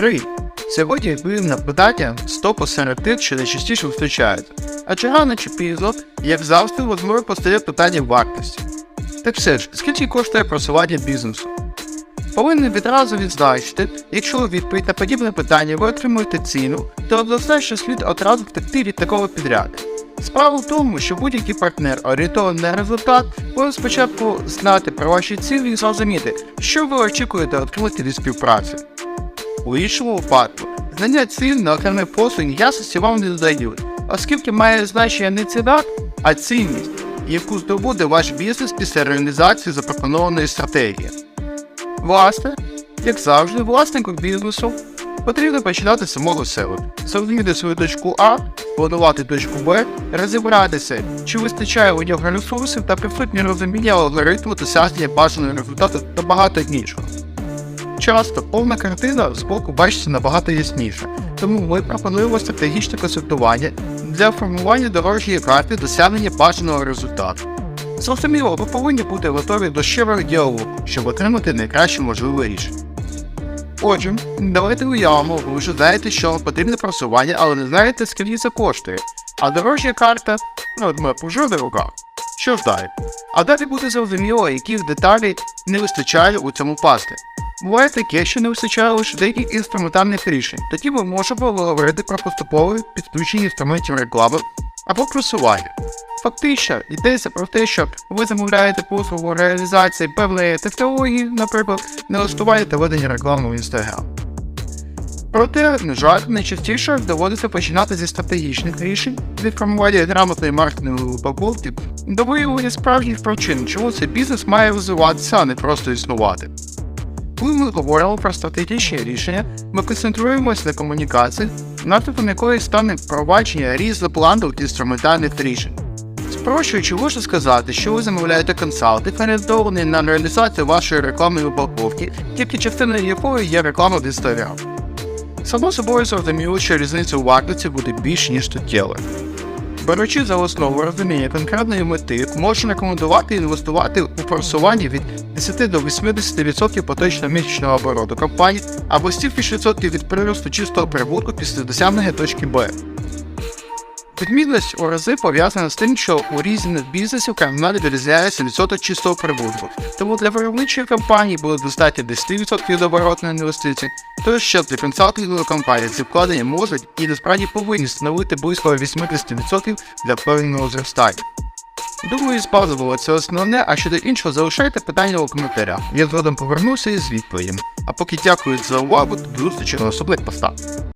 Привіт! Сьогодні відповім на питання з топу тих, що найчастіше зустрічаються. Адже рано чи пізно, як завжди, можливо постає питання вартості. Так все ж, скільки коштує просування бізнесу? Повинен відразу відзначити, якщо у відповідь на подібне питання ви отримуєте ціну, то що слід одразу втекти від такого підряду. Справа в тому, що будь-який партнер, орієнтований на результат, повинен спочатку знати про ваші цілі і зрозуміти, що ви очікуєте отримати від співпраці. У іншому випадку, знання ціль на окремий послуг ясності вам не додають, оскільки має значення не ціна, а цінність, яку здобуде ваш бізнес після реалізації запропонованої стратегії. Власне, як завжди, власнику бізнесу потрібно починати з самого себе, зрозуміти свою точку А, планувати точку Б, розібратися, чи вистачає у нього ресурсів та присутнє розуміння алгоритму досягнення бажаного результату та багато іншого. Часто повна картина з боку бачиться набагато ясніше, тому ми пропонуємо стратегічне консультування для формування дорожньої карти досягнення бажаного результату. Зрозуміло, ви повинні бути готові до щирого діалогу, щоб отримати найкраще можливе рішення. Отже, давайте уявимо, ви вже знаєте, що вам потрібне просування, але не знаєте, скільки це коштує. А дорожня карта, ну от ми в руках. Що ж далі? А далі буде зрозуміло, яких деталей не вистачає у цьому пасти. Буває таке, що не вистачає лише деяких інструментальних рішень. Тоді ми можемо говорити про поступове підключення інструментів реклами або просування. Фактично, йдеться про те, що ви замовляєте послугу реалізації певної технології, наприклад, налаштування та ведення реклами в Instagram. Проте, на жаль, найчастіше доводиться починати зі стратегічних рішень від формування грамотної маркетингової упаковки до виявлення справжніх причин, чому цей бізнес має розвиватися, а не просто існувати. Коли ми говоримо про стратегічні рішення, ми концентруємося на комунікації, наслідком якої стане впровадження різнопланових інструментальних рішень. Спрощуючи, можна сказати, що ви замовляєте консалтинг, орієнтований на реалізацію вашої рекламної упаковки, тільки частиною якої є реклама в Instagram. Само собою зрозуміло, що різниця у вартості буде більш ніж суттєва. Беручи за основу розуміння конкретної мети, можна рекомендувати інвестувати у просування від 10 до 80% поточного місячного обороту компанії або стільки ж відсотків від приросту чистого прибутку після досягнення точки Б. Відмінність у рази пов'язана з тим, що у різних бізнесів кардинально відрізняється відсоток чистого прибутку. Тому для виробничої компанії буде достатньо 10% від оборотної інвестиції, то що для консалтингової компанії ці вкладення можуть і насправді повинні становити близько 80% для впевненого зростання. Думаю, спазувало це основне, а щодо іншого залишайте питання у коментарях. Я згодом повернуся із відповідями. А поки дякую за увагу, до зустрічі на особливих постах.